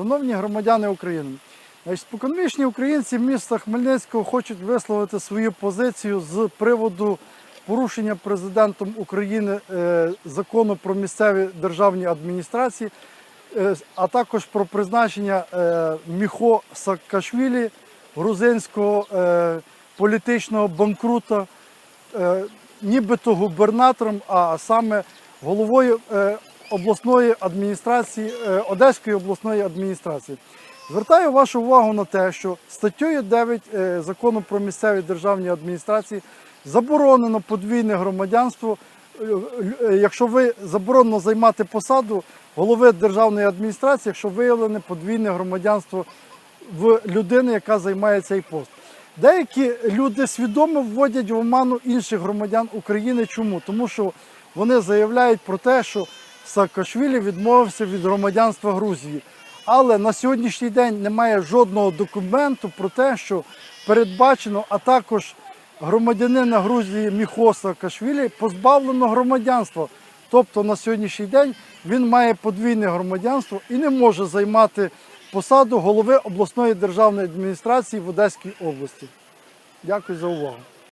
Шановні громадяни України, споконвічні українці міста Хмельницького хочуть висловити свою позицію з приводу порушення президентом України е, закону про місцеві державні адміністрації, е, а також про призначення е, Міхо Саакашвілі, грузинського політичного банкрута, нібито губернатором, а саме головою обласної адміністрації, е, Одеської обласної адміністрації. Звертаю вашу увагу на те, що статтею 9 е, закону про місцеві державні адміністрації заборонено подвійне громадянство. Е, Якщо ви заборонено займати посаду голови державної адміністрації, якщо виявлене подвійне громадянство в людини, яка займає цей пост. Деякі люди свідомо вводять в оману інших громадян України. Чому? Тому що вони заявляють про те, що Саакашвілі відмовився від громадянства Грузії. Але на сьогоднішній день немає жодного документу про те, що передбачено, а також громадянина Грузії Міхо Саакашвілі позбавлено громадянства. Тобто на сьогоднішній день він має подвійне громадянство і не може займати посаду голови обласної державної адміністрації в Одеській області. Дякую за увагу.